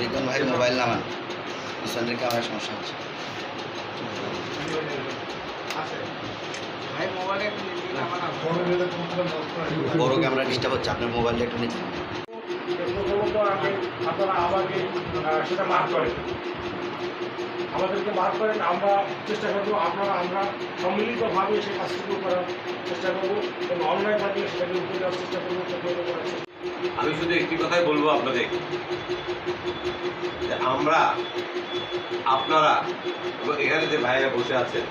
রিদন ভাইয়ের মোবাইল নামান পিছনের ক্যামেরার সমস্যা হচ্ছে। বড় ক্যামেরা ডিস্টার্ব হচ্ছে আপনার মোবাইলটা একটু। প্রথমত আগে আপনারা আমাকে সেটা মাফ করেন। আমাদেরকে মাফ করেন আমরা চেষ্টা করব আপনারা আমরা সম্মিলিতভাবে সেই কাজটুকু করার চেষ্টা করব এবং অনলাইন থাকলে সেটাকে উঠে দেওয়ার চেষ্টা করব করার চেষ্টা আমি শুধু একটি কথাই বলব আপনাদের। যে আমরা আপনারা এবং এখানে যে ভাইরা বসে আছেন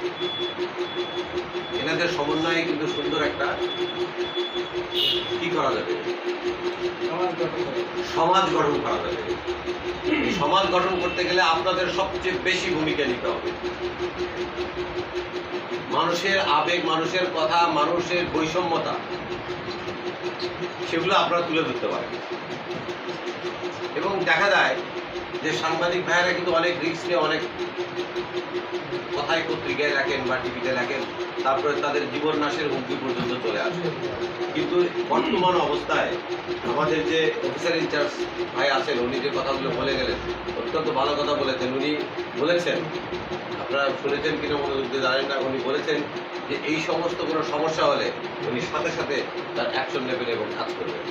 এনাদের সমন্বয়ে কিন্তু সুন্দর একটা কি করা যাবে? সমাজ গঠন করা যাবে। সমাজ গঠন করতে গেলে আপনাদের সবচেয়ে বেশি ভূমিকা নিতে হবে। মানুষের আবেগ মানুষের কথা মানুষের বৈষম্যতা সেগুলো আপনারা তুলে ধরতে পারেন। এবং দেখা যায় যে সাংবাদিক ভাইয়েরা কিন্তু অনেক রিস্ক নিয়ে অনেক কথাই পত্রিকায় রাখেন বা টিভিতে রাখেন তারপরে তাদের জীবন নাশের হুমকি পর্যন্ত চলে আসে। কিন্তু বর্তমান অবস্থায় আমাদের যে অফিসার ইনচার্জ ভাই আছেন, উনি যে কথাগুলো বলে গেলেন, অত্যন্ত ভালো কথা বলেছেন। উনি বলেছেন, আপনারা শুনেছেন কিনা মনে করতে জানেন না, উনি বলেছেন যে এই সমস্ত কোনো সমস্যা হলে উনি সাথে সাথে তার অ্যাকশন নেবেন এবং কাজ করবেন।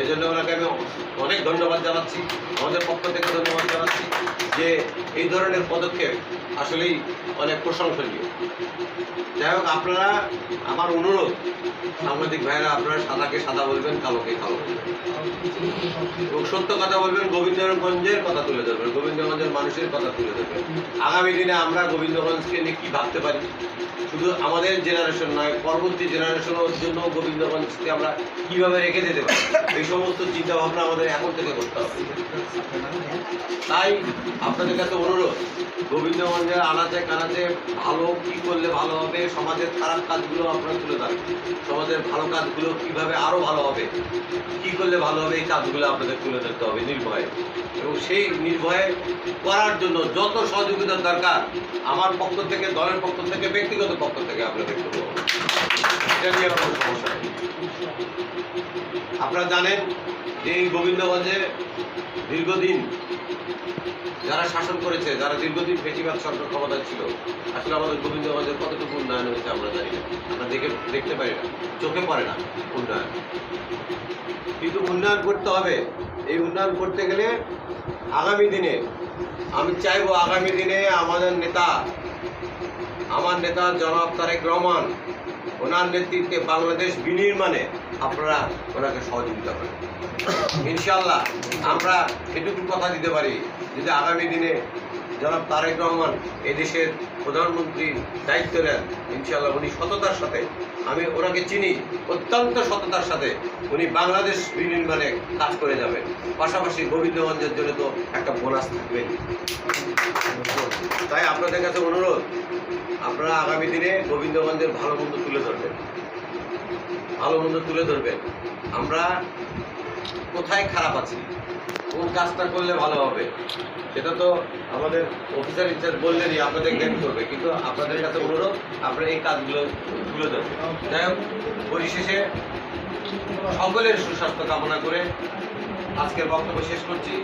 এই জন্য ওনাকে আমি অনেক ধন্যবাদ জানাচ্ছি, আমাদের পক্ষ থেকে ধন্যবাদ জানাচ্ছি যে এই ধরনের পদক্ষেপ আসলেই অনেক প্রশংসনীয়। যাই হোক, আপনারা আমার অনুরোধ, সাংবাদিক ভাইরা আপনারা সাদাকে সাদা বলবেন, কালোকে কালো বলবেন। এবং সত্য কথা বলবেন গোবিন্দগঞ্জের কথা তুলে ধরবেন। গোবিন্দগঞ্জের মানুষের কথা তুলে ধরবেন আগামী দিনে আমরা গোবিন্দগঞ্জকে নিয়ে কী ভাবতে পারি? শুধু আমাদের জেনারেশন নয়, পরবর্তী জেনারেশনের জন্য গোবিন্দগঞ্জকে আমরা কীভাবে রেখে যেতে পারি? এই সমস্ত চিন্তা ভাবনা আমাদের এখন থেকে করতে হবে। তাই আপনাদের কাছে অনুরোধ, গোবিন্দগঞ্জের আনাচে কানাচে ভালো কি করলে ভালো হবে, সমাজের খারাপ কাজগুলো আপনারা তুলে ধরেন। সমাজের ভালো কাজগুলো কীভাবে আরও ভালো হবে, কি করলে ভালো হবে, এই কাজগুলো আপনাদের তুলে ধরতে হবে নির্ভয়ে। এবং সেই নির্ভয়ে করার জন্য যত সহযোগিতার দরকার, আমার পক্ষ থেকে, দলের পক্ষ থেকে, ব্যক্তিগত পক্ষ থেকে আপনাদের আপনারা জানেন যে এই গোবিন্দগঞ্জে দীর্ঘদিন যারা শাসন করেছে, যারা দীর্ঘদিন বেশিরভাগ সরকার ক্ষমতায় ছিল, আসলে আমাদের গোবিন্দগঞ্জের কতটুকু উন্নয়ন হয়েছে আমরা জানি না। আমরা দেখে, দেখতে পারি না। চোখে পড়ে না উন্নয়ন। কিন্তু উন্নয়ন করতে হবে। এই উন্নয়ন করতে গেলে আগামী দিনে আমি চাইব আগামী দিনে আমাদের নেতা, আমার নেতা জনাব তারেক রহমান, ওনার নেতৃত্বে বাংলাদেশ বিনির্মাণে আপনারা ওনাকে সহযোগিতা করেন। ইনশাল্লাহ আমরা এটুকু কথা দিতে পারি, যদি আগামী দিনে জনাব তারেক রহমান এদেশের প্রধানমন্ত্রীর দায়িত্ব নেন। ইনশাল্লাহ উনি সততার সাথে, আমি ওনাকে চিনি, অত্যন্ত সততার সাথে উনি বাংলাদেশ বিনির্মাণে কাজ করে যাবেন। পাশাপাশি গোবিন্দগঞ্জের জন্য তো একটা বোনাস থাকবে তাই আপনাদের কাছে অনুরোধ, আপনারা আগামী দিনে গোবিন্দগঞ্জের ভালো মন্দ তুলে ধরবেন। ভালো মন্দ তুলে ধরবেন। আমরা কোথায় খারাপ আছি? কোন কাজটা করলে ভালো হবে? সেটা তো আমাদের অফিসার ইনচার্জ বললেনই আপনাদের জ্ঞান করবে কিন্তু আপনাদের কাছে অনুরোধ আপনারা এই কাজগুলো তুলে দেবেন যাই হোক, পরিশেষে সকলের সুস্বাস্থ্য কামনা করে আজকের বক্তব্য শেষ করছি।